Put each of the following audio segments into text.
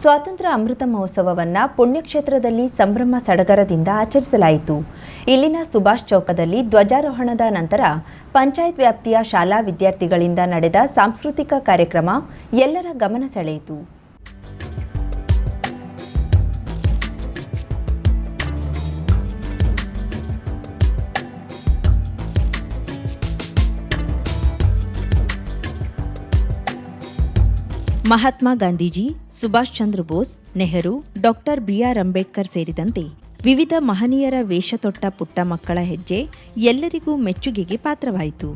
ಸ್ವಾತಂತ್ರ್ಯ ಅಮೃತ ಮಹೋತ್ಸವವನ್ನು ಪುಣ್ಯಕ್ಷೇತ್ರದಲ್ಲಿ ಸಂಭ್ರಮ ಸಡಗರದಿಂದ ಆಚರಿಸಲಾಯಿತು. ಇಲ್ಲಿನ ಸುಭಾಷ್ ಚೌಕದಲ್ಲಿ ಧ್ವಜಾರೋಹಣದ ನಂತರ ಪಂಚಾಯತ್ ವ್ಯಾಪ್ತಿಯ ಶಾಲಾ ವಿದ್ಯಾರ್ಥಿಗಳಿಂದ ನಡೆದ ಸಾಂಸ್ಕೃತಿಕ ಕಾರ್ಯಕ್ರಮ ಎಲ್ಲರ ಗಮನ ಸೆಳೆಯಿತು. Mahatma Gandhiji Subhash Chandra Bose, Nehru, doctor B R Ambedkar ಸೇರಿದಂತೆ ವಿವಿಧ ಮಹನೀಯರ ವೇಷ ತೊಟ್ಟ ಪುಟ್ಟ ಮಕ್ಕಳ ಹೆಜ್ಜೆ ಎಲ್ಲರಿಗೂ ಮೆಚ್ಚುಗೆಗೆ ಪಾತ್ರವಾಯಿತು.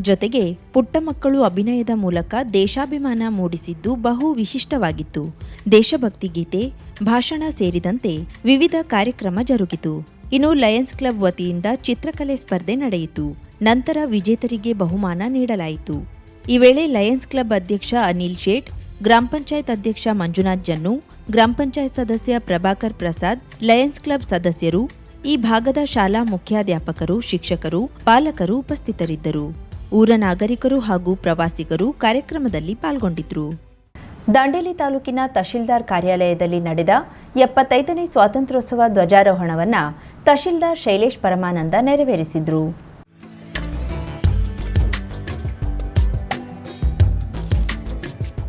ಜೊತೆಗೆ ಪುಟ್ಟ ಮಕ್ಕಳು ಅಭಿನಯದ ಮೂಲಕ ದೇಶಾಭಿಮಾನ ಮೂಡಿಸಿದ್ದು ಬಹು ವಿಶಿಷ್ಟವಾಗಿತ್ತು. ದೇಶಭಕ್ತಿ ಗೀತೆ, ಭಾಷಣ ಸೇರಿದಂತೆ ವಿವಿಧ ಕಾರ್ಯಕ್ರಮ ಜರುಗಿತು. ಇನ್ನು ಲಯನ್ಸ್ ಕ್ಲಬ್ ವತಿಯಿಂದ ಚಿತ್ರಕಲೆ ಸ್ಪರ್ಧೆ ನಡೆಯಿತು. ನಂತರ ವಿಜೇತರಿಗೆ ಬಹುಮಾನ ನೀಡಲಾಯಿತು. ಈ ವೇಳೆ ಲಯನ್ಸ್ ಕ್ಲಬ್ ಅಧ್ಯಕ್ಷ ಅನಿಲ್ ಶೇಟ್ ಗ್ರಾಮ ಪಂಚಾಯತ್ ಅಧ್ಯಕ್ಷ ಮಂಜುನಾಥ್ ಜನ್ನು, ಗ್ರಾಮ ಪಂಚಾಯತ್ ಸದಸ್ಯ ಪ್ರಭಾಕರ್ ಪ್ರಸಾದ್, ಲಯನ್ಸ್ ಕ್ಲಬ್ ಸದಸ್ಯರು, ಈ ಭಾಗದ ಶಾಲಾ ಮುಖ್ಯಾಧ್ಯಾಪಕರು, ಶಿಕ್ಷಕರು, ಪಾಲಕರು ಉಪಸ್ಥಿತರಿದ್ದರು. ಊರ ನಾಗರಿಕರು ಹಾಗೂ ಪ್ರವಾಸಿಗರು ಕಾರ್ಯಕ್ರಮದಲ್ಲಿ ಪಾಲ್ಗೊಂಡಿದ್ರು. ದಾಂಡೇಲಿ ತಾಲೂಕಿನ ತಹಶೀಲ್ದಾರ್ ಕಾರ್ಯಾಲಯದಲ್ಲಿ ನಡೆದ ಎಪ್ಪತ್ತೈದನೇ ಸ್ವಾತಂತ್ರ್ಯೋತ್ಸವ ಧ್ವಜಾರೋಹಣವನ್ನು ತಹಶೀಲ್ದಾರ್ ಶೈಲೇಶ್ ಪರಮಾನಂದ ನೆರವೇರಿಸಿದ್ರು.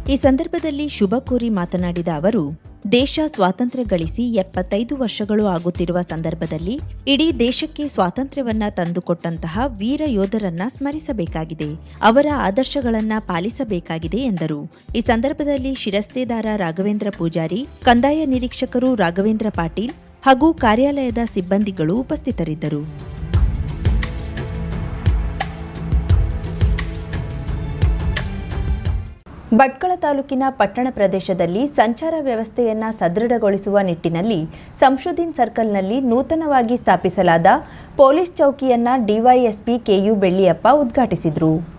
ಈ ಸಂದರ್ಭದಲ್ಲಿ ಶುಭ ಕೋರಿ ಮಾತನಾಡಿದ ಅವರು, ದೇಶ ಸ್ವಾತಂತ್ರ್ಯ ಗಳಿಸಿ ಎಪ್ಪತ್ತೈದು ವರ್ಷಗಳು ಆಗುತ್ತಿರುವ ಸಂದರ್ಭದಲ್ಲಿ ಇಡೀ ದೇಶಕ್ಕೆ ಸ್ವಾತಂತ್ರ್ಯವನ್ನ ತಂದುಕೊಟ್ಟಂತಹ ವೀರ ಯೋಧರನ್ನ ಸ್ಮರಿಸಬೇಕಾಗಿದೆ, ಅವರ ಆದರ್ಶಗಳನ್ನ ಪಾಲಿಸಬೇಕಾಗಿದೆ ಎಂದರು. ಈ ಸಂದರ್ಭದಲ್ಲಿ ಶಿರಸ್ತೇದಾರ ರಾಘವೇಂದ್ರ ಪೂಜಾರಿ, ಕಂದಾಯ ನಿರೀಕ್ಷಕರು ರಾಘವೇಂದ್ರ ಪಾಟೀಲ್ ಹಾಗೂ ಕಾರ್ಯಾಲಯದ ಸಿಬ್ಬಂದಿಗಳು ಉಪಸ್ಥಿತರಿದ್ದರು. ಭಟ್ಕಳ ತಾಲೂಕಿನ ಪಟ್ಟಣ ಪ್ರದೇಶದಲ್ಲಿ ಸಂಚಾರ ವ್ಯವಸ್ಥೆಯನ್ನ ಸದೃಢಗೊಳಿಸುವ ನಿಟ್ಟಿನಲ್ಲಿ ಸಂಶೋಧಿನ್ ಸರ್ಕಲ್ನಲ್ಲಿ ನೂತನವಾಗಿ ಸ್ಥಾಪಿಸಲಾದ ಪೊಲೀಸ್ ಚೌಕಿಯನ್ನ ಡಿವೈಎಸ್ಪಿ ಕೆಯು ಬೆಳ್ಳಿಯಪ್ಪ ಉದ್ಘಾಟಿಸಿದರು.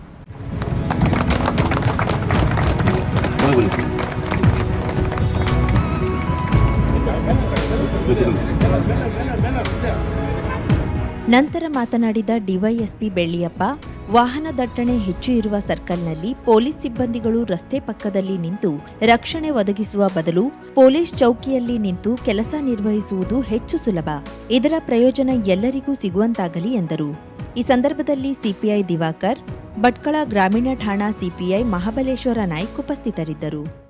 ನಂತರ ಮಾತನಾಡಿದ ಡಿವೈಎಸ್ಪಿ ಬೆಳ್ಳಿಯಪ್ಪ, ವಾಹನ ದಟ್ಟಣೆ ಹೆಚ್ಚು ಇರುವ ಸರ್ಕಲ್ನಲ್ಲಿ ಪೊಲೀಸ್ ಸಿಬ್ಬಂದಿಗಳು ರಸ್ತೆ ಪಕ್ಕದಲ್ಲಿ ನಿಂತು ರಕ್ಷಣೆ ಒದಗಿಸುವ ಬದಲು ಪೊಲೀಸ್ ಚೌಕಿಯಲ್ಲಿ ನಿಂತು ಕೆಲಸ ನಿರ್ವಹಿಸುವುದು ಹೆಚ್ಚು ಸುಲಭ. ಇದರ ಪ್ರಯೋಜನ ಎಲ್ಲರಿಗೂ ಸಿಗುವಂತಾಗಲಿ ಎಂದರು. ಈ ಸಂದರ್ಭದಲ್ಲಿ ಸಿಪಿಐ ದಿವಾಕರ್, ಭಟ್ಕಳ ಗ್ರಾಮೀಣ ಠಾಣಾ ಸಿಪಿಐ ಮಹಾಬಲೇಶ್ವರ ನಾಯ್ಕ್ ಉಪಸ್ಥಿತರಿದ್ದರು.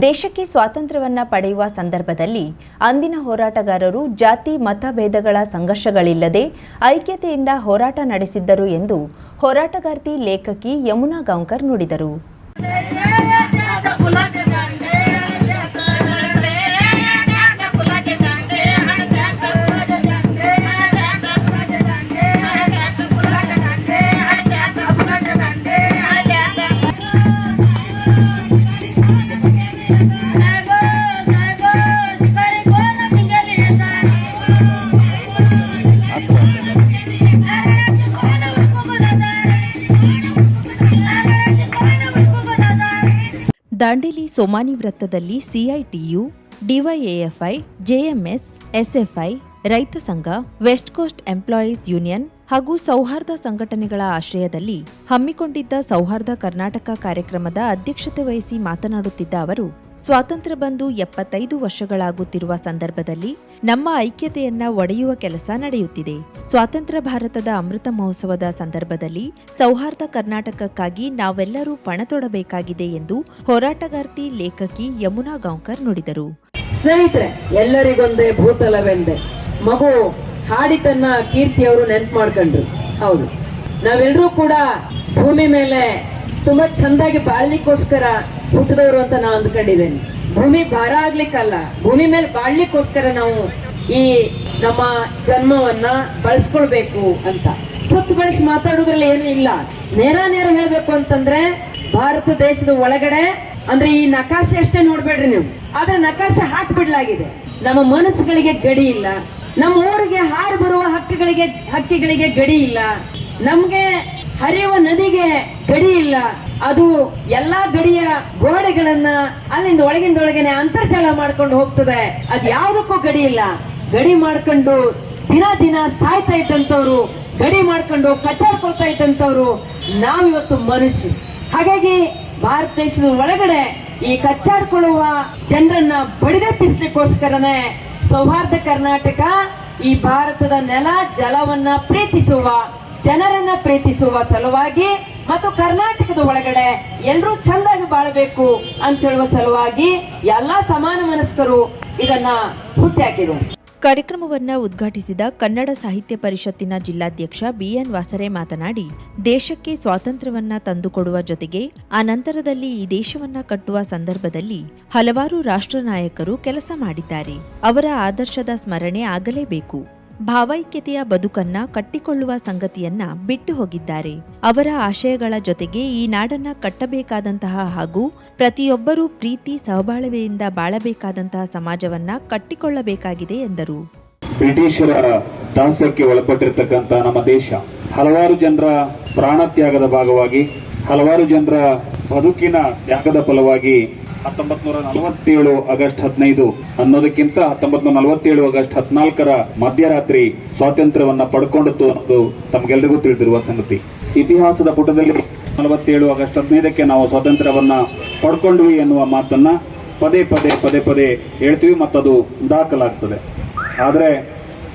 ದೇಶಕ್ಕೆ ಸ್ವಾತಂತ್ರ್ಯವನ್ನ ಪಡೆಯುವ ಸಂದರ್ಭದಲ್ಲಿ ಅಂದಿನ ಹೋರಾಟಗಾರರು ಜಾತಿ ಮತಭೇದಗಳ ಸಂಘರ್ಷಗಳಿಲ್ಲದೆ ಐಕ್ಯತೆಯಿಂದ ಹೋರಾಟ ನಡೆಸಿದ್ದರು ಎಂದು ಹೋರಾಟಗಾರ್ತಿ ಲೇಖಕಿ ಯಮುನಾ ಗಾಂವ್ಕರ್ ನುಡಿದರು ದಾಂಡೇಲಿ ಸೋಮಾನಿ ವೃತ್ತದಲ್ಲಿ ಸಿಐಟಿಯು, ಡಿವೈಎಎಫ್ಐ, ಜೆಎಂಎಸ್, ಎಸ್ಎಫ್ಐ, ರೈತ ಸಂಘ, ವೆಸ್ಟ್ ಕೋಸ್ಟ್ ಎಂಪ್ಲಾಯೀಸ್ ಯೂನಿಯನ್ ಹಾಗೂ ಸೌಹಾರ್ದ ಸಂಘಟನೆಗಳ ಆಶ್ರಯದಲ್ಲಿ ಹಮ್ಮಿಕೊಂಡಿದ್ದ ಸೌಹಾರ್ದ ಕರ್ನಾಟಕ ಕಾರ್ಯಕ್ರಮದ ಅಧ್ಯಕ್ಷತೆ ವಹಿಸಿ ಮಾತನಾಡುತ್ತಿದ್ದ ಅವರು ಸ್ವಾತಂತ್ರ್ಯ ಬಂದು ಎಪ್ಪತ್ತೈದು ವರ್ಷಗಳಾಗುತ್ತಿರುವ ಸಂದರ್ಭದಲ್ಲಿ ನಮ್ಮ ಐಕ್ಯತೆಯನ್ನ ಒಡೆಯುವ ಕೆಲಸ ನಡೆಯುತ್ತಿದೆ. ಸ್ವಾತಂತ್ರ್ಯ ಭಾರತದ ಅಮೃತ ಮಹೋತ್ಸವದ ಸಂದರ್ಭದಲ್ಲಿ ಸೌಹಾರ್ದ ಕರ್ನಾಟಕಕ್ಕಾಗಿ ನಾವೆಲ್ಲರೂ ಪಣತೊಡಬೇಕಾಗಿದೆ ಎಂದು ಹೋರಾಟಗಾರ್ತಿ ಲೇಖಕಿ ಯಮುನಾ ಗಾಂವ್ಕರ್ ನುಡಿದರು. ಸ್ನೇಹಿತರೆ, ಎಲ್ಲರಿಗೊಂದೇ ಭೂತಲವೆಂದೆ. ಮಗು ಹಾಡಿತನ್ನ ಕೀರ್ತಿಯವರು ನೆನ್ಪು ಮಾಡ್ಕೊಂಡ್ರು. ಹೌದು. ನಾವೆಲ್ಲರೂ ಕೂಡ ಭೂಮಿ ಮೇಲೆ ತುಂಬಾ ಚಂದಾಗಿ ಬಾಳ್ಲಿಕ್ಕೋಸ್ಕರ ಹುಟ್ಟಿದವರು ಅಂತ ನಾನು ಅಂದ್ಕೊಂಡಿದ್ದೇನೆ. ಭೂಮಿ ಭಾರ ಆಗ್ಲಿಕ್ಕಲ್ಲ, ಭೂಮಿ ಮೇಲೆ ಬಾಳ್ಲಿಕ್ಕೋಸ್ಕರ ನಾವು ಈ ನಮ್ಮ ಜನ್ಮವನ್ನ ಬಳಸ್ಕೊಳ್ಬೇಕು ಅಂತ. ಸುತ್ತು ಬಳಸಿ ಮಾತಾಡೋದ್ರಲ್ಲಿ ಏನು ಇಲ್ಲ. ನೇರ ನೇರ ಹೇಳ್ಬೇಕು ಅಂತಂದ್ರೆ ಭಾರತ ದೇಶದ ಒಳಗಡೆ ಅಂದ್ರೆ ಈ ನಕಾಶೆ ಅಷ್ಟೇ ನೋಡ್ಬೇಡ್ರಿ ನೀವು. ಆದ್ರೆ ನಕಾಶೆ ಹಾಕ್ಬಿಡ್ಲಾಗಿದೆ. ನಮ್ಮ ಮನಸ್ಸುಗಳಿಗೆ ಗಡಿ ಇಲ್ಲ. ನಮ್ಮ ಊರಿಗೆ ಹಾರು ಬರುವ ಹಕ್ಕಿಗಳಿಗೆ ಹಕ್ಕಿಗಳಿಗೆ ಗಡಿ ಇಲ್ಲ. ನಮ್ಗೆ ಹರಿಯುವ ನದಿಗೆ ಗಡಿ ಇಲ್ಲ. ಅದು ಎಲ್ಲಾ ಗಡಿಯ ಗೋಡೆಗಳನ್ನ ಅಲ್ಲಿಂದ ಒಳಗಿಂದ ಅಂತರ್ಜಾಲ ಮಾಡ್ಕೊಂಡು ಹೋಗ್ತದೆ. ಅದ್ ಯಾವುದಕ್ಕೂ ಗಡಿ ಇಲ್ಲ. ಗಡಿ ಮಾಡ್ಕೊಂಡು ದಿನ ದಿನ ಸಾಯ್ತಾ ಇದ್ದಂತವ್ರು ಗಡಿ ಮಾಡ್ಕೊಂಡು ಕಚ್ಚಾಡ್ಕೊಳ್ತಾ ಇದ್ದಂತವ್ರು ನಾವಿವತ್ತು ಮನುಷ್ಯ ಹಾಗಾಗಿ ಭಾರತ ದೇಶದ ಒಳಗಡೆ ಈ ಕಚ್ಚಾಡ್ಕೊಳ್ಳುವ ಜನರನ್ನ ಬಡಿದೆಪ್ಪಿಸ್ಲಿಕ್ಕೋಸ್ಕರನೇ ಸೌಹಾರ್ದ ಕರ್ನಾಟಕ ಈ ಭಾರತದ ನೆಲ, ಜಲವನ್ನ ಪ್ರೀತಿಸುವ ಜನರನ್ನ ಪ್ರೀತಿಸುವ ಸಲುವಾಗಿ ಮತ್ತು ಕರ್ನಾಟಕದ ಒಳಗಡೆ ಎಲ್ಲರೂ ಚಂದಾಗಿ ಬಾಳಬೇಕು ಅಂತ ಹೇಳುವ ಸಲುವಾಗಿ ಎಲ್ಲಾ ಸಮಾನ ಮನಸ್ಕರು ಇದನ್ನ ಹುಟ್ಟಾಕಿದ್ದಾರೆ ಕಾರ್ಯಕ್ರಮವನ್ನ ಉದ್ಘಾಟಿಸಿದ ಕನ್ನಡ ಸಾಹಿತ್ಯ ಪರಿಷತ್ತಿನ ಜಿಲ್ಲಾಧ್ಯಕ್ಷ ಬಿಎನ್ ವಾಸರೆ ಮಾತನಾಡಿ, ದೇಶಕ್ಕೆ ಸ್ವಾತಂತ್ರ್ಯವನ್ನ ತಂದುಕೊಡುವ ಜೊತೆಗೆ ಆ ನಂತರದಲ್ಲಿ ಈ ದೇಶವನ್ನ ಕಟ್ಟುವ ಸಂದರ್ಭದಲ್ಲಿ ಹಲವಾರು ರಾಷ್ಟ್ರ ನಾಯಕರು ಕೆಲಸ ಮಾಡಿದ್ದಾರೆ. ಅವರ ಆದರ್ಶದ ಸ್ಮರಣೆ ಆಗಲೇಬೇಕು. ಭಾವೈಕ್ಯತೆಯ ಬದುಕನ್ನ ಕಟ್ಟಿಕೊಳ್ಳುವ ಸಂಗತಿಯನ್ನ ಬಿಟ್ಟು ಹೋಗಿದ್ದಾರೆ. ಅವರ ಆಶಯಗಳ ಜೊತೆಗೆ ಈ ನಾಡನ್ನ ಕಟ್ಟಬೇಕಾದಂತಹ ಹಾಗೂ ಪ್ರತಿಯೊಬ್ಬರೂ ಪ್ರೀತಿ ಸಹಬಾಳ್ವೆಯಿಂದ ಬಾಳಬೇಕಾದಂತಹ ಸಮಾಜವನ್ನ ಕಟ್ಟಿಕೊಳ್ಳಬೇಕಾಗಿದೆ ಎಂದರು. ಬ್ರಿಟಿಷರ ದಾಸ್ಯಕ್ಕೆ ಒಳಪಟ್ಟಿರತಕ್ಕಂತಹ ನಮ್ಮ ದೇಶ ಹಲವಾರು ಜನರ ಪ್ರಾಣತ್ಯಾಗದ ಭಾಗವಾಗಿ, ಹಲವಾರು ಜನರ ಬದುಕಿನ ತ್ಯಾಗದ ಫಲವಾಗಿ ಹತ್ತೊಂಬತ್ ನೂರ ನಲವತ್ತೇಳು ಆಗಸ್ಟ್ ಹದಿನೈದು. ಅನ್ನೋದಕ್ಕಿಂತ ಹತ್ತೊಂಬತ್ ನೂರ ನಲವತ್ತೇಳು ಆಗಸ್ಟ್ ಹದಿನಾಲ್ಕರ ಮಧ್ಯರಾತ್ರಿ ಸ್ವಾತಂತ್ರ್ಯವನ್ನ ಪಡ್ಕೊಂಡಿತ್ತು ಅನ್ನೋದು ತಮಗೆಲ್ಲರಿಗೂ ತಿಳಿದಿರುವ ಸಂಗತಿ. ಇತಿಹಾಸದ ಪುಟದಲ್ಲಿ ನಲವತ್ತೇಳು ಆಗಸ್ಟ್ ಹದಿನೈದಕ್ಕೆ ನಾವು ಸ್ವಾತಂತ್ರ್ಯವನ್ನ ಪಡ್ಕೊಂಡ್ವಿ ಎನ್ನುವ ಮಾತನ್ನ ಪದೇ ಪದೇ ಪದೇ ಪದೇ ಹೇಳ್ತೀವಿ ಮತ್ತದು ದಾಖಲಾಗ್ತದೆ. ಆದರೆ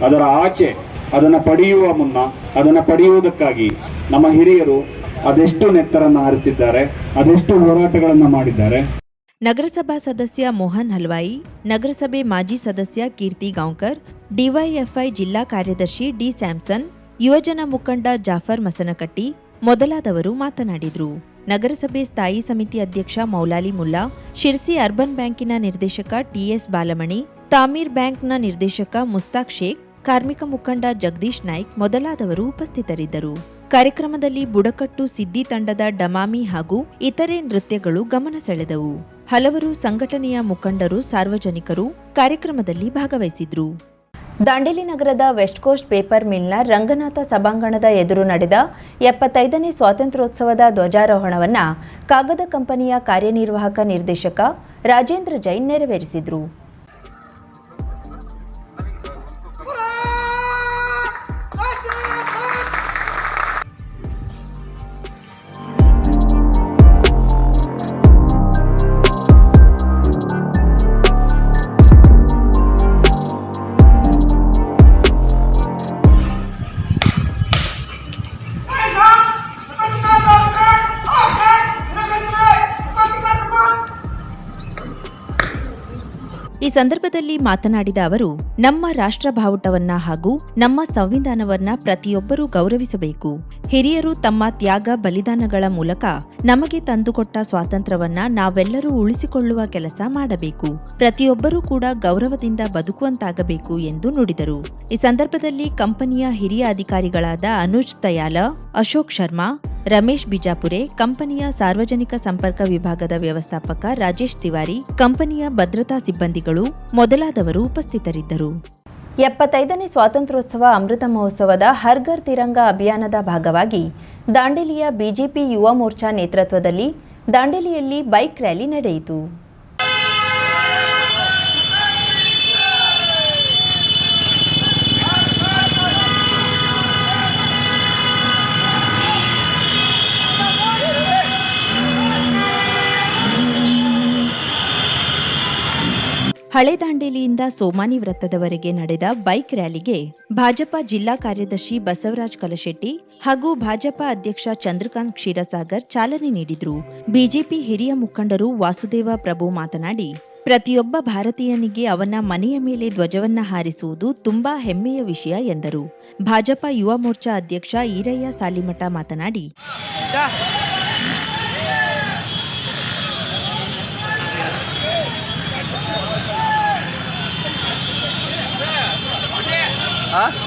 ಅದರ ಆಚೆ ಅದನ್ನ ಪಡೆಯುವ ಮುನ್ನ, ಅದನ್ನ ಪಡೆಯುವುದಕ್ಕಾಗಿ ನಮ್ಮ ಹಿರಿಯರು ಅದೆಷ್ಟು ನೆತ್ತರನ್ನ ಹರಿಸಿದ್ದಾರೆ, ಅದೆಷ್ಟು ಹೋರಾಟಗಳನ್ನು ಮಾಡಿದ್ದಾರೆ. ನಗರಸಭಾ ಸದಸ್ಯ ಮೋಹನ್ ಹಲ್ವಾಯಿ, ನಗರಸಭೆ ಮಾಜಿ ಸದಸ್ಯ ಕೀರ್ತಿ ಗಾಂವ್ಕರ್, ಡಿವೈಎಫ್ಐ ಜಿಲ್ಲಾ ಕಾರ್ಯದರ್ಶಿ ಡಿ ಸ್ಯಾಮ್ಸನ್, ಯುವಜನ ಮುಖಂಡ ಜಾಫರ್ ಮಸನಕಟ್ಟಿ ಮೊದಲಾದವರು ಮಾತನಾಡಿದರು. ನಗರಸಭೆ ಸ್ಥಾಯಿ ಸಮಿತಿ ಅಧ್ಯಕ್ಷ ಮೌಲಾಲಿ ಮುಲ್ಲಾ, ಶಿರ್ಸಿ ಅರ್ಬನ್ ಬ್ಯಾಂಕಿನ ನಿರ್ದೇಶಕ ಟಿಎಸ್ ಬಾಲಮಣಿ, ತಾಮೀರ್ ಬ್ಯಾಂಕ್ನ ನಿರ್ದೇಶಕ ಮುಸ್ತಾಕ್ ಶೇಖ್, ಕಾರ್ಮಿಕ ಮುಖಂಡ ಜಗದೀಶ್ ನಾಯ್ಕ್ ಮೊದಲಾದವರು ಉಪಸ್ಥಿತರಿದ್ದರು. ಕಾರ್ಯಕ್ರಮದಲ್ಲಿ ಬುಡಕಟ್ಟು ಸಿದ್ದಿ ತಂಡದ ಡಮಾಮಿ ಹಾಗೂ ಇತರೆ ನೃತ್ಯಗಳು ಗಮನ ಸೆಳೆದವು. ಹಲವರು ಸಂಘಟನೆಯ ಮುಖಂಡರು, ಸಾರ್ವಜನಿಕರು ಕಾರ್ಯಕ್ರಮದಲ್ಲಿ ಭಾಗವಹಿಸಿದ್ರು. ದಾಂಡೇಲಿ ನಗರದ ವೆಸ್ಟ್ ಕೋಸ್ಟ್ ಪೇಪರ್ ಮಿಲ್ನ ರಂಗನಾಥ ಸಭಾಂಗಣದ ಎದುರು ನಡೆದ ಎಪ್ಪತ್ತೈದನೇ ಸ್ವಾತಂತ್ರ್ಯೋತ್ಸವದ ಧ್ವಜಾರೋಹಣವನ್ನು ಕಾಗದ ಕಂಪನಿಯ ಕಾರ್ಯನಿರ್ವಾಹಕ ನಿರ್ದೇಶಕ ರಾಜೇಂದ್ರ ಜೈನ್ ನೆರವೇರಿಸಿದ್ರು. ಸಂದರ್ಭದಲ್ಲಿ ಮಾತನಾಡಿದ ಅವರು ನಮ್ಮ ರಾಷ್ಟ್ರ ಹಾಗೂ ನಮ್ಮ ಸಂವಿಧಾನವನ್ನ ಪ್ರತಿಯೊಬ್ಬರೂ ಗೌರವಿಸಬೇಕು. ಹಿರಿಯರು ತಮ್ಮ ತ್ಯಾಗ ಬಲಿದಾನಗಳ ಮೂಲಕ ನಮಗೆ ತಂದುಕೊಟ್ಟ ಸ್ವಾತಂತ್ರ್ಯವನ್ನ ನಾವೆಲ್ಲರೂ ಉಳಿಸಿಕೊಳ್ಳುವ ಕೆಲಸ ಮಾಡಬೇಕು. ಪ್ರತಿಯೊಬ್ಬರೂ ಕೂಡ ಗೌರವದಿಂದ ಬದುಕುವಂತಾಗಬೇಕು ಎಂದು ನುಡಿದರು. ಈ ಸಂದರ್ಭದಲ್ಲಿ ಕಂಪನಿಯ ಹಿರಿಯ ಅಧಿಕಾರಿಗಳಾದ ಅನುಜ್ ತಯಾಲ ಅಶೋಕ್ ಶರ್ಮಾ, ರಮೇಶ್ ಬಿಜಾಪುರೆ, ಕಂಪನಿಯ ಸಾರ್ವಜನಿಕ ಸಂಪರ್ಕ ವಿಭಾಗದ ವ್ಯವಸ್ಥಾಪಕ ರಾಜೇಶ್ ತಿವಾರಿ, ಕಂಪನಿಯ ಭದ್ರತಾ ಸಿಬ್ಬಂದಿಗಳು ಮೊದಲಾದವರು ಉಪಸ್ಥಿತರಿದ್ದರು. ಎಪ್ಪತ್ತೈದನೇ ಸ್ವಾತಂತ್ರ್ಯೋತ್ಸವ ಅಮೃತ ಮಹೋತ್ಸವದ ಹರ್ಘರ್ ತಿರಂಗ ಅಭಿಯಾನದ ಭಾಗವಾಗಿ ದಾಂಡೇಲಿಯ ಬಿಜೆಪಿ ಯುವ ಮೋರ್ಚಾ ನೇತೃತ್ವದಲ್ಲಿ ದಾಂಡೇಲಿಯಲ್ಲಿ ಬೈಕ್ ರ್ಯಾಲಿ ನಡೆಯಿತು. ಹಳೆ ದಾಂಡೇಲಿಯಿಂದ ಸೋಮಾನಿ ವೃತ್ತದವರೆಗೆ ನಡೆದ ಬೈಕ್ ರ್ಯಾಲಿಗೆ ಭಾಜಪ ಜಿಲ್ಲಾ ಕಾರ್ಯದರ್ಶಿ ಬಸವರಾಜ್ ಕಲಶೆಟ್ಟಿ ಹಾಗೂ ಭಾಜಪ ಅಧ್ಯಕ್ಷ ಚಂದ್ರಕಾಂತ್ ಕ್ಷೀರಸಾಗರ್ ಚಾಲನೆ ನೀಡಿದ್ರು. ಬಿಜೆಪಿ ಹಿರಿಯ ಮುಖಂಡರು ವಾಸುದೇವ ಪ್ರಭು ಮಾತನಾಡಿ, ಪ್ರತಿಯೊಬ್ಬ ಭಾರತೀಯನಿಗೆ ಅವನ ಮನೆಯ ಮೇಲೆ ಧ್ವಜವನ್ನ ಹಾರಿಸುವುದು ತುಂಬಾ ಹೆಮ್ಮೆಯ ವಿಷಯ ಎಂದರು. ಭಾಜಪ ಯುವ ಮೋರ್ಚಾ ಅಧ್ಯಕ್ಷ ಈರಯ್ಯ ಸಾಲಿಮಠ ಮಾತನಾಡಿ হ্যাঁ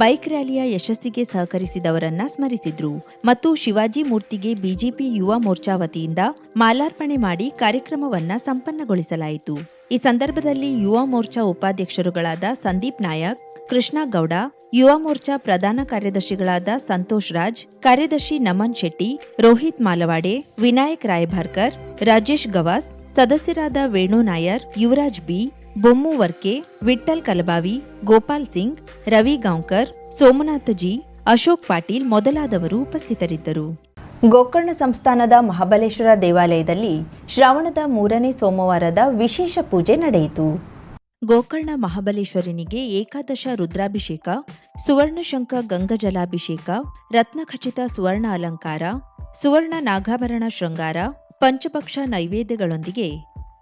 ಬೈಕ್ ರ್ಯಾಲಿಯ ಯಶಸ್ಸಿಗೆ ಸಹಕರಿಸಿದವರನ್ನ ಸ್ಮರಿಸಿದ್ರು ಮತ್ತು ಶಿವಾಜಿ ಮೂರ್ತಿಗೆ ಬಿಜೆಪಿ ಯುವ ಮೋರ್ಚಾ ವತಿಯಿಂದ ಮಾಲಾರ್ಪಣೆ ಮಾಡಿ ಕಾರ್ಯಕ್ರಮವನ್ನ ಸಂಪನ್ನಗೊಳಿಸಲಾಯಿತು. ಈ ಸಂದರ್ಭದಲ್ಲಿ ಯುವ ಮೋರ್ಚಾ ಉಪಾಧ್ಯಕ್ಷರುಗಳಾದ ಸಂದೀಪ್ ನಾಯಕ್, ಕೃಷ್ಣ ಗೌಡ, ಯುವ ಮೋರ್ಚಾ ಪ್ರಧಾನ ಕಾರ್ಯದರ್ಶಿಗಳಾದ ಸಂತೋಷ್ ರಾಜ್, ಕಾರ್ಯದರ್ಶಿ ನಮನ್ ಶೆಟ್ಟಿ, ರೋಹಿತ್ ಮಾಲವಾಡೆ, ವಿನಾಯಕ್ ರಾಯಭಾರ್ಕರ್, ರಾಜೇಶ್ ಗವಾಸ್, ಸದಸ್ಯರಾದ ವೇಣು ನಾಯರ್, ಯುವರಾಜ್ ಬಿ ಬೊಮ್ಮು ವರ್ಕೆ ವಿಠ್ಠಲ್ ಕಲಬಾವಿ, ಗೋಪಾಲ್ ಸಿಂಗ್, ರವಿ ಗಾಂವ್ಕರ್ ಸೋಮನಾಥ ಜಿ ಅಶೋಕ್ ಪಾಟೀಲ್ ಮೊದಲಾದವರು ಉಪಸ್ಥಿತರಿದ್ದರು. ಗೋಕರ್ಣ ಸಂಸ್ಥಾನದ ಮಹಾಬಲೇಶ್ವರ ದೇವಾಲಯದಲ್ಲಿ ಶ್ರಾವಣದ ಮೂರನೇ ಸೋಮವಾರದ ವಿಶೇಷ ಪೂಜೆ ನಡೆಯಿತು. ಗೋಕರ್ಣ ಮಹಾಬಲೇಶ್ವರನಿಗೆ ಏಕಾದಶ ರುದ್ರಾಭಿಷೇಕ ಸುವರ್ಣಶಂಕ ಗಂಗಜಲಾಭಿಷೇಕ, ರತ್ನಖಚಿತ ಸುವರ್ಣ ಅಲಂಕಾರ, ಸುವರ್ಣ ನಾಗಾಭರಣ ಶೃಂಗಾರ, ಪಂಚಪಕ್ಷ ನೈವೇದ್ಯಗಳೊಂದಿಗೆ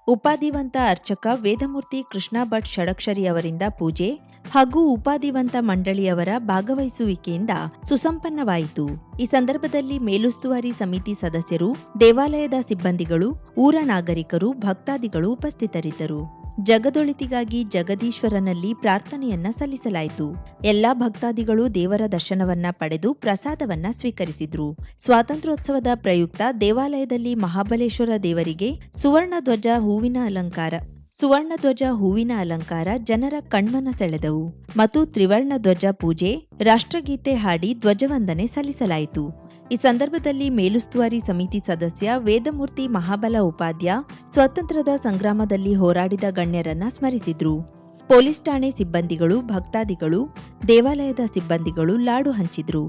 ಉಪಾಧಿವಂತ ಅರ್ಚಕ ವೇದಮೂರ್ತಿ ಕೃಷ್ಣ ಭಟ್ ಷಡಕ್ಷರಿ ಅವರಿಂದ ಪೂಜೆ ಹಾಗೂ ಉಪಾಧಿವಂತ ಮಂಡಳಿಯವರ ಭಾಗವಹಿಸುವಿಕೆಯಿಂದ ಸುಸಂಪನ್ನವಾಯಿತು. ಈ ಸಂದರ್ಭದಲ್ಲಿ ಮೇಲುಸ್ತುವಾರಿ ಸಮಿತಿ ಸದಸ್ಯರು, ದೇವಾಲಯದ ಸಿಬ್ಬಂದಿಗಳು, ಊರ ನಾಗರಿಕರು, ಭಕ್ತಾದಿಗಳು ಉಪಸ್ಥಿತರಿದ್ದರು. ಜಗದೊಳಿತಿಗಾಗಿ ಜಗದೀಶ್ವರನಲ್ಲಿ ಪ್ರಾರ್ಥನೆಯನ್ನ ಸಲ್ಲಿಸಲಾಯಿತು. ಎಲ್ಲಾ ಭಕ್ತಾದಿಗಳು ದೇವರ ದರ್ಶನವನ್ನ ಪಡೆದು ಪ್ರಸಾದವನ್ನ ಸ್ವೀಕರಿಸಿದ್ರು. ಸ್ವಾತಂತ್ರ್ಯೋತ್ಸವದ ಪ್ರಯುಕ್ತ ದೇವಾಲಯದಲ್ಲಿ ಮಹಾಬಲೇಶ್ವರ ದೇವರಿಗೆ ಸುವರ್ಣ ಧ್ವಜ ಹೂವಿನ ಅಲಂಕಾರ ಸುವರ್ಣ ಧ್ವಜ ಹೂವಿನ ಅಲಂಕಾರ ಜನರ ಕಣ್ಮನ ಸೆಳೆದವು ಮತ್ತು ತ್ರಿವರ್ಣ ಧ್ವಜ ಪೂಜೆ, ರಾಷ್ಟ್ರಗೀತೆ ಹಾಡಿ ಧ್ವಜವಂದನೆ ಸಲ್ಲಿಸಲಾಯಿತು. ಈ ಸಂದರ್ಭದಲ್ಲಿ ಮೇಲುಸ್ತುವಾರಿ ಸಮಿತಿ ಸದಸ್ಯ ವೇದಮೂರ್ತಿ ಮಹಾಬಲ ಉಪಾಧ್ಯ ಸ್ವಾತಂತ್ರ್ಯದ ಸಂಗ್ರಾಮದಲ್ಲಿ ಹೋರಾಡಿದ ಗಣ್ಯರನ್ನ ಸ್ಮರಿಸಿದ್ರು. ಪೊಲೀಸ್ ಠಾಣೆ ಸಿಬ್ಬಂದಿಗಳು, ಭಕ್ತಾದಿಗಳು, ದೇವಾಲಯದ ಸಿಬ್ಬಂದಿಗಳು ಲಾಡು ಹಂಚಿದ್ರು.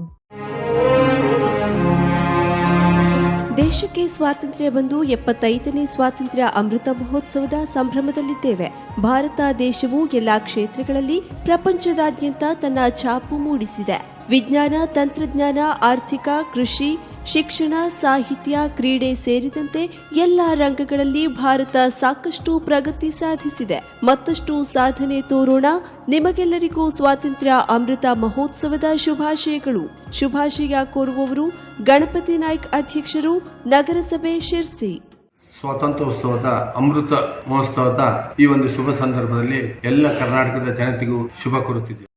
ದೇಶಕ್ಕೆ ಸ್ವಾತಂತ್ರ್ಯ ಬಂದು ಎಪ್ಪತ್ತೈದನೇ ಸ್ವಾತಂತ್ರ್ಯ ಅಮೃತ ಮಹೋತ್ಸವದ ಸಂಭ್ರಮದಲ್ಲಿದ್ದೇವೆ. ಭಾರತ ದೇಶವು ಎಲ್ಲಾ ಕ್ಷೇತ್ರಗಳಲ್ಲಿ ಪ್ರಪಂಚದಾದ್ಯಂತ ತನ್ನ ಛಾಪು ಮೂಡಿಸಿದೆ. ವಿಜ್ಞಾನ, ತಂತ್ರಜ್ಞಾನ, ಆರ್ಥಿಕ, ಕೃಷಿ ಶಿಕ್ಷಣ, ಸಾಹಿತ್ಯ, ಕ್ರೀಡೆ ಸೇರಿದಂತೆ ಎಲ್ಲ ರಂಗಗಳಲ್ಲಿ ಭಾರತ ಸಾಕಷ್ಟು ಪ್ರಗತಿ ಸಾಧಿಸಿದೆ. ಮತ್ತಷ್ಟು ಸಾಧನೆ ತೋರೋಣ. ನಿಮಗೆಲ್ಲರಿಗೂ ಸ್ವಾತಂತ್ರ್ಯ ಅಮೃತ ಮಹೋತ್ಸವದ ಶುಭಾಶಯಗಳು. ಶುಭಾಶಯ ಕೋರುವವರು ಗಣಪತಿ ನಾಯ್ಕ್ ಅಧ್ಯಕ್ಷರು, ನಗರಸಭೆ ಶಿರ್ಸಿ. ಸ್ವಾತಂತ್ರ್ಯೋತ್ಸವದ ಅಮೃತ ಮಹೋತ್ಸವದ ಈ ಒಂದು ಶುಭ ಸಂದರ್ಭದಲ್ಲಿ ಎಲ್ಲ ಕರ್ನಾಟಕದ ಜನತೆಗೂ ಶುಭ ಕೋರುತ್ತಿದ್ದೇವೆ.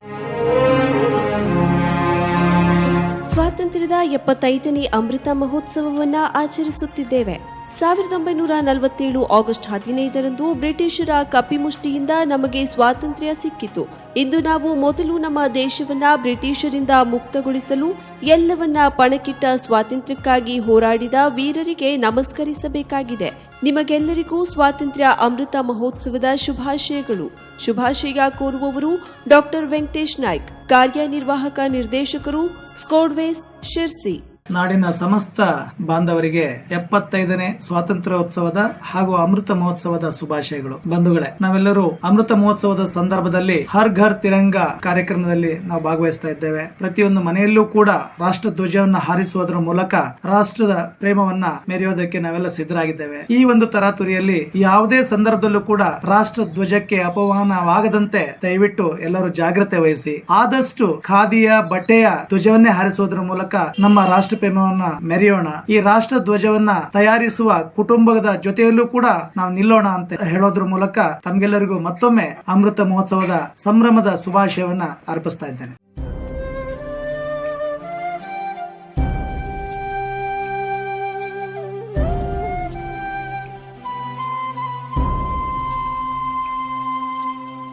ಸ್ವಾತಂತ್ರ್ಯದ ಎಪ್ಪತ್ತೈದನೇ ಅಮೃತ ಮಹೋತ್ಸವವನ್ನ ಆಚರಿಸುತ್ತಿದ್ದೇವೆ. ಸಾವಿರದ ಒಂಬೈನೂರ ನಲವತ್ತೇಳು ಆಗಸ್ಟ್ ಹದಿನೈದರಂದು ಬ್ರಿಟಿಷರ ಕಪಿಮುಷ್ಟಿಯಿಂದ ನಮಗೆ ಸ್ವಾತಂತ್ರ್ಯ ಸಿಕ್ಕಿತು. ಇಂದು ನಾವು ಮೊದಲು ನಮ್ಮ ದೇಶವನ್ನ ಬ್ರಿಟಿಷರಿಂದ ಮುಕ್ತಗೊಳಿಸಲು ಎಲ್ಲವನ್ನ ಪಣಕಿಟ್ಟ ಸ್ವಾತಂತ್ರ್ಯಕ್ಕಾಗಿ ಹೋರಾಡಿದ ವೀರರಿಗೆ ನಮಸ್ಕರಿಸಬೇಕಾಗಿದೆ. ನಿಮಗೆಲ್ಲರಿಗೂ ಸ್ವಾತಂತ್ರ್ಯ ಅಮೃತ ಮಹೋತ್ಸವದ ಶುಭಾಶಯಗಳು. ಶುಭಾಶಯ ಕೋರುವವರು ಡಾಕ್ಟರ್ ವೆಂಕಟೇಶ್ ನಾಯ್ಕ್. ಕಾರ್ಯನಿರ್ವಾಹಕ ನಿರ್ದೇಶಕರು ಸ್ಕೋಡ್ವೇಸ್ ಶಿರ್ಸಿ. ನಾಡಿನ ಸಮಸ್ತ ಬಾಂಧವರಿಗೆ ಎಪ್ಪತ್ತೈದನೇ ಸ್ವಾತಂತ್ರ್ಯೋತ್ಸವದ ಹಾಗೂ ಅಮೃತ ಮಹೋತ್ಸವದ ಶುಭಾಶಯಗಳು. ಬಂಧುಗಳೇ, ನಾವೆಲ್ಲರೂ ಅಮೃತ ಮಹೋತ್ಸವದ ಸಂದರ್ಭದಲ್ಲಿ ಹರ್ ಘರ್ ತಿರಂಗ ಕಾರ್ಯಕ್ರಮದಲ್ಲಿ ನಾವು ಭಾಗವಹಿಸ್ತಾ ಇದ್ದೇವೆ. ಪ್ರತಿಯೊಂದು ಮನೆಯಲ್ಲೂ ಕೂಡ ರಾಷ್ಟ್ರ ಧ್ವಜವನ್ನ ಹಾರಿಸುವುದರ ಮೂಲಕ ರಾಷ್ಟ್ರದ ಪ್ರೇಮವನ್ನ ಮೆರೆಯೋದಕ್ಕೆ ನಾವೆಲ್ಲ ಸಿದ್ಧರಾಗಿದ್ದೇವೆ. ಈ ಒಂದು ತರಾತುರಿಯಲ್ಲಿ ಯಾವುದೇ ಸಂದರ್ಭದಲ್ಲೂ ಕೂಡ ರಾಷ್ಟ್ರ ಧ್ವಜಕ್ಕೆ ಅಪಮಾನವಾಗದಂತೆ ದಯವಿಟ್ಟು ಎಲ್ಲರೂ ಜಾಗ್ರತೆ ವಹಿಸಿ. ಆದಷ್ಟು ಖಾದಿಯ ಬಟ್ಟೆಯ ಧ್ವಜವನ್ನೇ ಹಾರಿಸುವುದರ ಮೂಲಕ ನಮ್ಮ ರಾಷ್ಟ್ರ ಪ್ರೇಮವನ್ನ ಮೆರೆಯೋಣ. ಈ ರಾಷ್ಟ್ರ ಧ್ವಜವನ್ನ ತಯಾರಿಸುವ ಕುಟುಂಬದ ಜೊತೆಯಲ್ಲೂ ಕೂಡ ನಾವು ನಿಲ್ಲೋಣ ಅಂತ ಹೇಳೋದ್ರ ಮೂಲಕ ತಮ್ಗೆಲ್ಲರಿಗೂ ಮತ್ತೊಮ್ಮೆ ಅಮೃತ ಮಹೋತ್ಸವದ ಸಂಭ್ರಮದ ಶುಭಾಶಯವನ್ನ ಅರ್ಪಿಸ್ತಾ ಇದ್ದೇನೆ.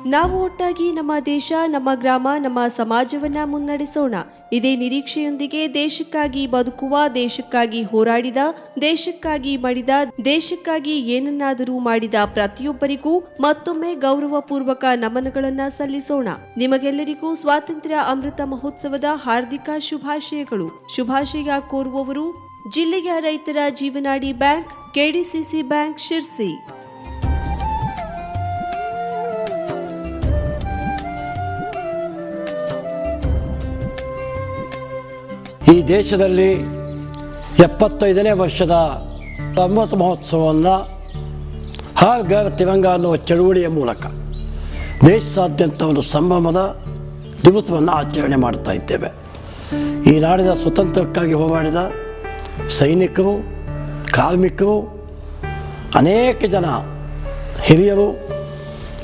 ನಾವು ಒಟ್ಟಾಗಿ ನಮ್ಮ ದೇಶ, ನಮ್ಮ ಗ್ರಾಮ, ನಮ್ಮ ಸಮಾಜವನ್ನ ಮುನ್ನಡೆಸೋಣ. ಇದೇ ನಿರೀಕ್ಷೆಯೊಂದಿಗೆ ದೇಶಕ್ಕಾಗಿ ಬದುಕುವ, ದೇಶಕ್ಕಾಗಿ ಹೋರಾಡಿದ, ದೇಶಕ್ಕಾಗಿ ಮಡಿದ, ದೇಶಕ್ಕಾಗಿ ಏನನ್ನಾದರೂ ಮಾಡಿದ ಪ್ರತಿಯೊಬ್ಬರಿಗೂ ಮತ್ತೊಮ್ಮೆ ಗೌರವಪೂರ್ವಕ ನಮನಗಳನ್ನ ಸಲ್ಲಿಸೋಣ. ನಿಮಗೆಲ್ಲರಿಗೂ ಸ್ವಾತಂತ್ರ್ಯ ಅಮೃತ ಮಹೋತ್ಸವದ ಹಾರ್ದಿಕ ಶುಭಾಶಯಗಳು. ಶುಭಾಶಯ ಕೋರುವವರು ಜಿಲ್ಲೆಯ ರೈತರ ಜೀವನಾಡಿ ಬ್ಯಾಂಕ್, ಕೆಡಿಸಿಸಿ ಬ್ಯಾಂಕ್, ಶಿರ್ಸಿ. ಈ ದೇಶದಲ್ಲಿ ಎಪ್ಪತ್ತೈದನೇ ವರ್ಷದ ಅಮೃತ ಮಹೋತ್ಸವವನ್ನು ಹರ್ ಘರ್ ತಿರಂಗ ಅನ್ನುವ ಚಳುವಳಿಯ ಮೂಲಕ ದೇಶಾದ್ಯಂತ ಒಂದು ಸಂಭ್ರಮದ ದಿವಸವನ್ನು ಆಚರಣೆ ಮಾಡ್ತಾ ಇದ್ದೇವೆ. ಈ ನಾಡಿನ ಸ್ವತಂತ್ರಕ್ಕಾಗಿ ಹೋರಾಡಿದ ಸೈನಿಕರು, ಕಾರ್ಮಿಕರು, ಅನೇಕ ಜನ ಹಿರಿಯರು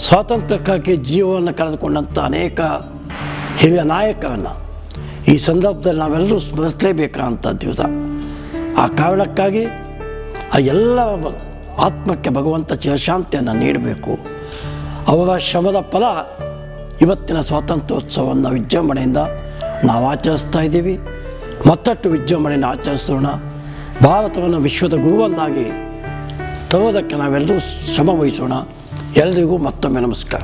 ಸ್ವಾತಂತ್ರ್ಯಕ್ಕಾಗಿ ಜೀವವನ್ನು ಕಳೆದುಕೊಂಡಂಥ ಅನೇಕ ಹಿರಿಯ ನಾಯಕರನ್ನು ಈ ಸಂದರ್ಭದಲ್ಲಿ ನಾವೆಲ್ಲರೂ ಸ್ಮರಿಸಲೇಬೇಕಾದಂಥ ದಿವಸ ಆ ಕಾರಣಕ್ಕಾಗಿ ಆ ಎಲ್ಲ ಆತ್ಮಕ್ಕೆ ಭಗವಂತ ಚಿರಶಾಂತಿಯನ್ನು ನೀಡಬೇಕು. ಅವರ ಶ್ರಮದ ಫಲ ಇವತ್ತಿನ ಸ್ವಾತಂತ್ರ್ಯೋತ್ಸವವನ್ನು ವಿಜೃಂಭಣೆಯಿಂದ ನಾವು ಆಚರಿಸ್ತಾ ಇದ್ದೀವಿ. ಮತ್ತಷ್ಟು ವಿಜೃಂಭಣೆಯನ್ನು ಆಚರಿಸೋಣ. ಭಾರತವನ್ನು ವಿಶ್ವದ ಗುರುವನ್ನಾಗಿ ತರುವುದಕ್ಕೆ ನಾವೆಲ್ಲರೂ ಶ್ರಮ ವಹಿಸೋಣ. ಎಲ್ರಿಗೂ ಮತ್ತೊಮ್ಮೆ ನಮಸ್ಕಾರ.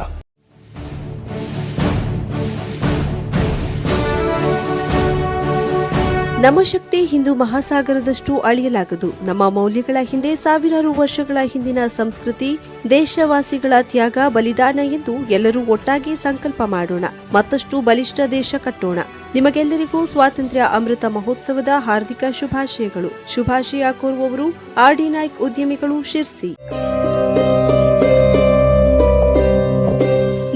ನಮ್ಮ ಶಕ್ತಿ ಹಿಂದೂ ಮಹಾಸಾಗರದಷ್ಟು ಅಳಿಯಲಾಗದು. ನಮ್ಮ ಮೌಲ್ಯಗಳ ಹಿಂದೆ ಸಾವಿರಾರು ವರ್ಷಗಳ ಹಿಂದಿನ ಸಂಸ್ಕೃತಿ, ದೇಶವಾಸಿಗಳ ತ್ಯಾಗ, ಬಲಿದಾನ ಎಂದು ಎಲ್ಲರೂ ಒಟ್ಟಾಗಿ ಸಂಕಲ್ಪ ಮಾಡೋಣ. ಮತ್ತಷ್ಟು ಬಲಿಷ್ಠ ದೇಶ ಕಟ್ಟೋಣ. ನಿಮಗೆಲ್ಲರಿಗೂ ಸ್ವಾತಂತ್ರ್ಯ ಅಮೃತ ಮಹೋತ್ಸವದ ಹಾರ್ದಿಕ ಶುಭಾಶಯಗಳು. ಶುಭಾಶಯ ಕೋರುವವರು ಆರ್ ಡಿ ನಾಯ್ಕ್ ಉದ್ಯಮಿಗಳು ಶಿರ್ಸಿ.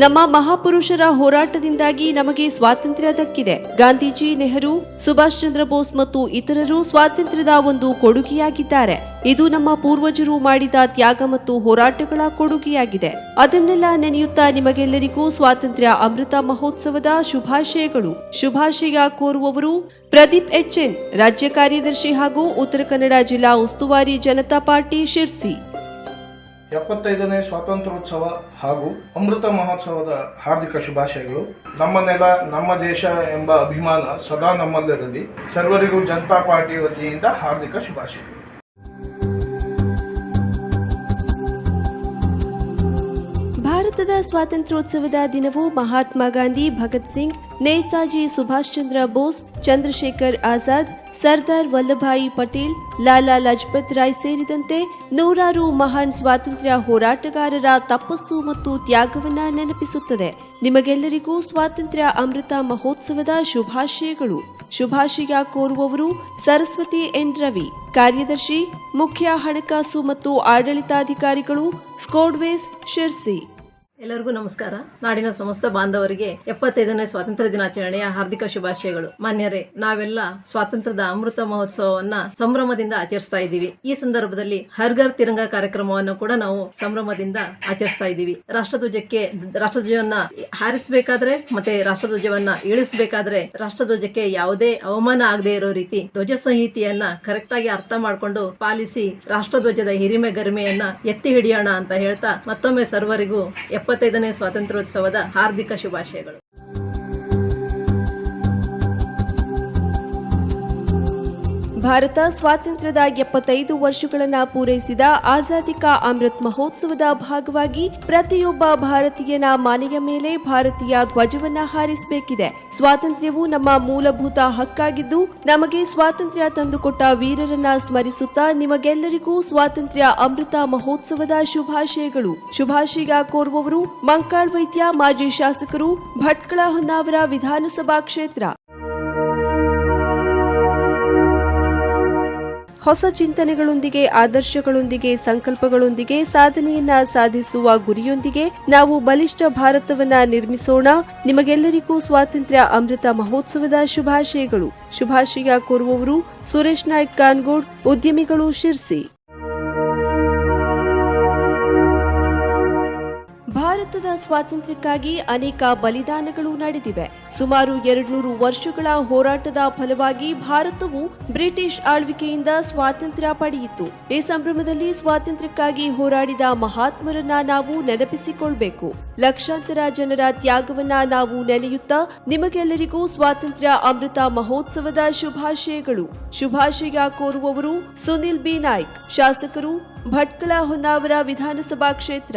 ನಮ್ಮ ಮಹಾಪುರುಷರ ಹೋರಾಟದಿಂದಾಗಿ ನಮಗೆ ಸ್ವಾತಂತ್ರ್ಯ ದಕ್ಕಿದೆ. ಗಾಂಧೀಜಿ, ನೆಹರು, ಸುಭಾಷ್ ಚಂದ್ರ ಬೋಸ್ ಮತ್ತು ಇತರರು ಸ್ವಾತಂತ್ರ್ಯದ ಒಂದು ಕೊಡುಗೆಯಾಗಿದ್ದಾರೆ. ಇದು ನಮ್ಮ ಪೂರ್ವಜರು ಮಾಡಿದ ತ್ಯಾಗ ಮತ್ತು ಹೋರಾಟಗಳ ಕೊಡುಗೆಯಾಗಿದೆ. ಅದನ್ನೆಲ್ಲ ನೆನೆಯುತ್ತಾ ನಿಮಗೆಲ್ಲರಿಗೂ ಸ್ವಾತಂತ್ರ್ಯ ಅಮೃತ ಮಹೋತ್ಸವದ ಶುಭಾಶಯಗಳು. ಶುಭಾಶಯ ಕೋರುವವರು ಪ್ರದೀಪ್ ಎಚ್ಎನ್ ರಾಜ್ಯ ಕಾರ್ಯದರ್ಶಿ ಹಾಗೂ ಉತ್ತರ ಕನ್ನಡ ಜಿಲ್ಲಾ ಉಸ್ತುವಾರಿ ಜನತಾ ಪಾರ್ಟಿ ಶಿರ್ಸಿ. ಎಪ್ಪತ್ತೈದನೇ ಸ್ವಾತಂತ್ರ್ಯೋತ್ಸವ ಹಾಗೂ ಅಮೃತ ಮಹೋತ್ಸವದ ಹಾರ್ದಿಕ ಶುಭಾಶಯಗಳು. ನಮ್ಮ ನೆಲ, ನಮ್ಮ ದೇಶ ಎಂಬ ಅಭಿಮಾನ ಸದಾ ನಮ್ಮಲ್ಲಿರಲಿ. ಸರ್ವರಿಗೂ ಜನತಾ ಪಾರ್ಟಿ ವತಿಯಿಂದ ಹಾರ್ದಿಕ ಶುಭಾಶಯಗಳು. ಭಾರತದ ಸ್ವಾತಂತ್ರ್ಯೋತ್ಸವದ ದಿನವು ಮಹಾತ್ಮ ಗಾಂಧಿ, ಭಗತ್ ಸಿಂಗ್, ನೇತಾಜಿ ಸುಭಾಷ್ ಚಂದ್ರ ಬೋಸ್, ಚಂದ್ರಶೇಖರ್ ಆಜಾದ್, ಸರ್ದಾರ್ ವಲ್ಲಭಾಯಿ ಪಟೇಲ್, ಲಾಲಾ ಲಜಪತ್ ರಾಯ್ ಸೇರಿದಂತೆ ನೂರಾರು ಮಹಾನ್ ಸ್ವಾತಂತ್ರ್ಯ ಹೋರಾಟಗಾರರ ತಪಸ್ಸು ಮತ್ತು ತ್ಯಾಗವನ್ನ ನೆನಪಿಸುತ್ತದೆ. ನಿಮಗೆಲ್ಲರಿಗೂ ಸ್ವಾತಂತ್ರ್ಯ ಅಮೃತ ಮಹೋತ್ಸವದ ಶುಭಾಶಯಗಳು. ಶುಭಾಶಯ ಕೋರುವವರು ಸರಸ್ವತಿ ಎನ್. ರವಿ. ಕಾರ್ಯದರ್ಶಿ ಮುಖ್ಯ ಹಣಕಾಸು ಮತ್ತು ಆಡಳಿತಾಧಿಕಾರಿಗಳು ಸ್ಕೋಡ್ವೇಸ್ ಶಿರ್ಸಿ. ಎಲ್ಲರಿಗೂ ನಮಸ್ಕಾರ. ನಾಡಿನ ಸಮಸ್ತ ಬಾಂಧವರಿಗೆ ಎಪ್ಪತ್ತೈದನೇ ಸ್ವಾತಂತ್ರ್ಯ ದಿನಾಚರಣೆಯ ಹಾರ್ದಿಕ ಶುಭಾಶಯಗಳು. ಮಾನ್ಯರೇ, ನಾವೆಲ್ಲ ಸ್ವಾತಂತ್ರ್ಯದ ಅಮೃತ ಮಹೋತ್ಸವವನ್ನ ಸಂಭ್ರಮದಿಂದ ಆಚರಿಸ್ತಾ ಇದ್ದೀವಿ. ಈ ಸಂದರ್ಭದಲ್ಲಿ ಹರ್ ಘರ್ ತಿರಂಗ ಕಾರ್ಯಕ್ರಮವನ್ನು ಕೂಡ ನಾವು ಸಂಭ್ರಮದಿಂದ ಆಚರಿಸ್ತಾ ಇದ್ದೀವಿ. ರಾಷ್ಟ್ರಧ್ವಜಕ್ಕೆ, ರಾಷ್ಟ್ರಧ್ವಜವನ್ನ ಹಾರಿಸಬೇಕಾದ್ರೆ ಮತ್ತೆ ರಾಷ್ಟ್ರಧ್ವಜವನ್ನ ಇಳಿಸಬೇಕಾದ್ರೆ ರಾಷ್ಟ್ರಧ್ವಜಕ್ಕೆ ಯಾವುದೇ ಅವಮಾನ ಆಗದೆ ಇರೋ ರೀತಿ ಧ್ವಜ ಸಂಹಿತೆಯನ್ನ ಕರೆಕ್ಟ್ ಆಗಿ ಅರ್ಥ ಮಾಡ್ಕೊಂಡು ಪಾಲಿಸಿ ರಾಷ್ಟ್ರಧ್ವಜದ ಹಿರಿಮೆ ಗರಿಮೆಯನ್ನ ಎತ್ತಿ ಹಿಡಿಯೋಣ ಅಂತ ಹೇಳ್ತಾ ಮತ್ತೊಮ್ಮೆ ಸರ್ವರಿಗೂ ಎಪ್ಪತ್ತೈದನೇ ಸ್ವಾತಂತ್ರ್ಯೋತ್ಸವದ ಹಾರ್ದಿಕ ಶುಭಾಶಯಗಳು. ಭಾರತ ಸ್ವಾತಂತ್ರ್ಯದ ಎಪ್ಪತ್ತೈದು ವರ್ಷಗಳನ್ನು ಪೂರೈಸಿದ ಆಜಾದಿ ಕಾ ಅಮೃತ್ ಮಹೋತ್ಸವದ ಭಾಗವಾಗಿ ಪ್ರತಿಯೊಬ್ಬ ಭಾರತೀಯನ ಮನೆಯ ಮೇಲೆ ಭಾರತೀಯ ಧ್ವಜವನ್ನ ಹಾರಿಸಬೇಕಿದೆ. ಸ್ವಾತಂತ್ರ್ಯವು ನಮ್ಮ ಮೂಲಭೂತ ಹಕ್ಕಾಗಿದ್ದು, ನಮಗೆ ಸ್ವಾತಂತ್ರ್ಯ ತಂದುಕೊಟ್ಟ ವೀರರನ್ನ ಸ್ಮರಿಸುತ್ತಾ ನಿಮಗೆಲ್ಲರಿಗೂ ಸ್ವಾತಂತ್ರ್ಯ ಅಮೃತ ಮಹೋತ್ಸವದ ಶುಭಾಶಯಗಳು. ಶುಭಾಶಯ ಕೋರುವವರು ಮಂಕಾಳ್ ವೈದ್ಯ, ಮಾಜಿ ಶಾಸಕರು ಭಟ್ಕಳ ಹೊನ್ನಾವರ ವಿಧಾನಸಭಾ ಕ್ಷೇತ್ರ. ಹೊಸ ಚಿಂತನೆಗಳೊಂದಿಗೆ, ಆದರ್ಶಗಳೊಂದಿಗೆ, ಸಂಕಲ್ಪಗಳೊಂದಿಗೆ ಸಾಧನೆಯನ್ನ ಸಾಧಿಸುವ ಗುರಿಯೊಂದಿಗೆ ನಾವು ಬಲಿಷ್ಠ ಭಾರತವನ್ನ ನಿರ್ಮಿಸೋಣ. ನಿಮಗೆಲ್ಲರಿಗೂ ಸ್ವಾತಂತ್ರ್ಯ ಅಮೃತ ಮಹೋತ್ಸವದ ಶುಭಾಶಯಗಳು. ಶುಭಾಶಯ ಕೋರುವವರು ಸುರೇಶ್ ನಾಯ್ಕ್ ಕಾನ್ಗೋಡ್, ಉದ್ಯಮಿಗಳು ಶಿರ್ಸಿ. ಭಾರತದ ಸ್ವಾತಂತ್ರ್ಯಕ್ಕಾಗಿ ಅನೇಕ ಬಲಿದಾನಗಳು ನಡೆದಿವೆ. ಸುಮಾರು ಎರಡ್ನೂರು ವರ್ಷಗಳ ಹೋರಾಟದ ಫಲವಾಗಿ ಭಾರತವು ಬ್ರಿಟಿಷ್ ಆಳ್ವಿಕೆಯಿಂದ ಸ್ವಾತಂತ್ರ್ಯ ಪಡೆಯಿತು. ಈ ಸಂಭ್ರಮದಲ್ಲಿ ಸ್ವಾತಂತ್ರ್ಯಕ್ಕಾಗಿ ಹೋರಾಡಿದ ಮಹಾತ್ಮರನ್ನ ನಾವು ನೆನಪಿಸಿಕೊಳ್ಬೇಕು. ಲಕ್ಷಾಂತರ ಜನರ ತ್ಯಾಗವನ್ನ ನಾವು ನೆನೆಯುತ್ತಾ ನಿಮಗೆಲ್ಲರಿಗೂ ಸ್ವಾತಂತ್ರ್ಯ ಅಮೃತ ಮಹೋತ್ಸವದ ಶುಭಾಶಯಗಳು. ಶುಭಾಶಯ ಕೋರುವವರು ಸುನಿಲ್ ಬಿ. ನಾಯ್ಕ್, ಶಾಸಕರು ಭಟ್ಕಳ ಹೊನ್ನಾವರ ವಿಧಾನಸಭಾ ಕ್ಷೇತ್ರ.